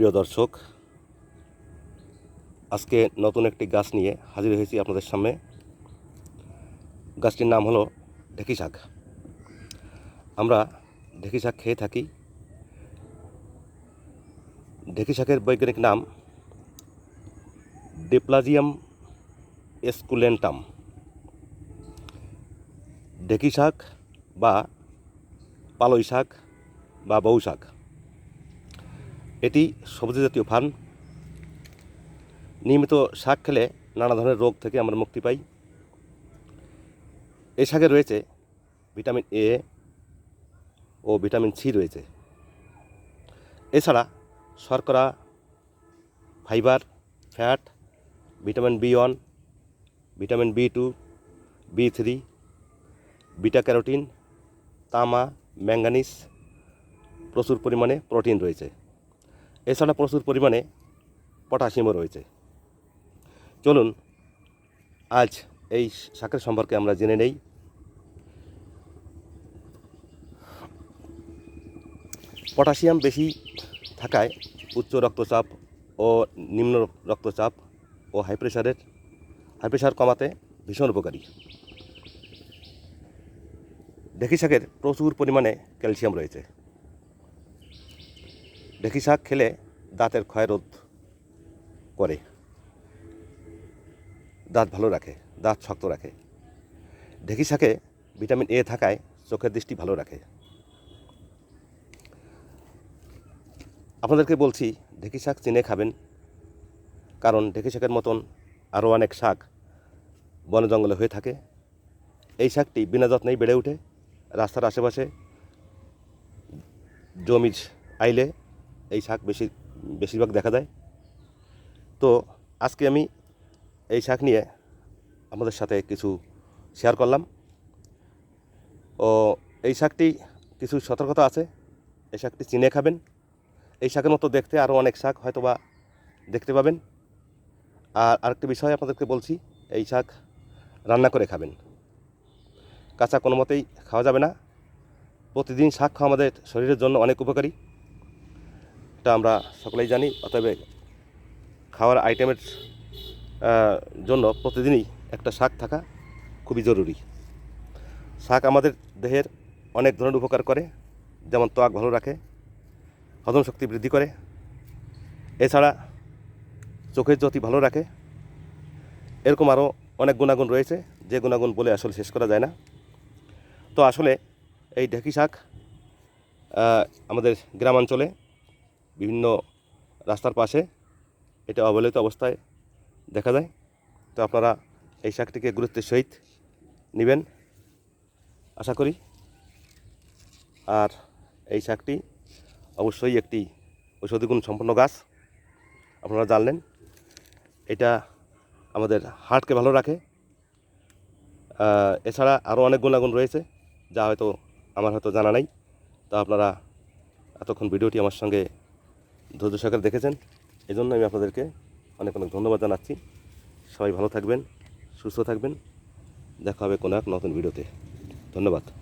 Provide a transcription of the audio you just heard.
প্রিয় দর্শক, আজকে নতুন একটি গাছ নিয়ে হাজির হয়েছি আপনাদের সামনে। গাছটির নাম হলো ঢেকি শাক। আমরা ঢেকি শাক খেয়ে থাকি। ঢেকি শাকের বৈজ্ঞানিক নাম ডিপ্লাজিয়াম এসকুলেন্টাম ঢেকি শাক বা পালই শাক বা বউ শাক। এটি সবজি জাতীয় ফার্ন নিয়মিত শাক খেলে নানা ধরনের রোগ থেকে আমরা মুক্তি পাই। এই শাকে রয়েছে ভিটামিন এ ও ভিটামিন সি রয়েছে। এছাড়া শর্করা, fibre, fat, vitamin B one vitamin B two B three beta carotene, তামা ম্যাঙ্গানিস প্রচুর পরিমাণে প্রোটিন রয়েছে। এছাড়া প্রচুর পরিমাণে পটাশিয়ামও রয়েছে। চলুন, আজ এই শাকের সম্পর্কে আমরা জেনে নেই। পটাশিয়াম বেশি থাকায় উচ্চ রক্তচাপ ও নিম্ন রক্তচাপ ও হাই প্রেশারের হাই প্রেশার কমাতে ভীষণ উপকারী। ঢেকি শাকের প্রচুর পরিমাণে ক্যালসিয়াম রয়েছে। ঢেকি শাক খেলে দাঁতের ক্ষয়রোধ করে। দাঁত ভালো রাখে, দাঁত শক্ত রাখে। ঢেঁকি শাকে ভিটামিন এ থাকায় চোখের দৃষ্টি ভালো রাখে। আপনাদেরকে বলছি, ঢেঁকি শাক চিনে খাবেন, কারণ ঢেঁকি শাকের মতন আরও অনেক শাক বন জঙ্গলে হয়ে থাকে। এই শাকটি বিনা যত্নেই বেড়ে ওঠে, রাস্তার আশেপাশে জমি আইলে এই শাক বেশি, বেশিরভাগ দেখা যায়। তো আজকে আমি এই শাক নিয়ে আমাদের সাথে কিছু শেয়ার করলাম। ও, এই শাকটি কিছু সতর্কতা আছে। এই শাকটি চিনে খাবেন। এই শাকের মতো দেখতে আরও অনেক শাক হয়তো বা দেখতে পাবেন। আর আরেকটি বিষয় আপনাদেরকে বলছি, এই শাক রান্না করে খাবেন। কাঁচা কোনো মতেই খাওয়া যাবে না। প্রতিদিন শাক খাওয়া আমাদের শরীরের জন্য অনেক উপকারী। এটা আমরা সকলেই জানি, অতএব খাওয়ার আইটেমের জন্য প্রতিদিনই একটা শাক থাকা খুবই জরুরি। শাক আমাদের দেহের অনেক ধরনের উপকার করে, যেমন ত্বক ভালো রাখে, হজম শক্তি বৃদ্ধি করে, এছাড়া চোখের জ্যোতি ভালো রাখে। এরকম আরও অনেক গুণাগুণ রয়েছে, যে গুণাগুণ বলে আসলে শেষ করা যায় না। তো আসলে এই ঢেকি শাক আমাদের গ্রামাঞ্চলে বিভিন্ন রাস্তার পাশে এটা অবহেলিত অবস্থায় দেখা যায়। তো আপনারা এই শাকটিকে গুরুত্বের সহিত নেবেন, আশা করি। আর এই শাকটি অবশ্যই একটি ঔষধিগুণ সম্পন্ন গাছ। আপনারা জানলেন, এটা আমাদের হার্টকে ভালো রাখে। এছাড়া আরও অনেক গুণাগুণ রয়েছে, যা হয়তো আমার হয়তো জানা নাই। তা আপনারা এতক্ষণ ভিডিওটি আমার সঙ্গে ধৈর্য সহকারে দেখেছেন। এই জন্য আমি আপনাদেরকে অনেক অনেক ধন্যবাদ জানাচ্ছি। সবাই ভালো থাকবেন, সুস্থ থাকবেন। দেখা হবে কোনো এক নতুন ভিডিওতে। ধন্যবাদ।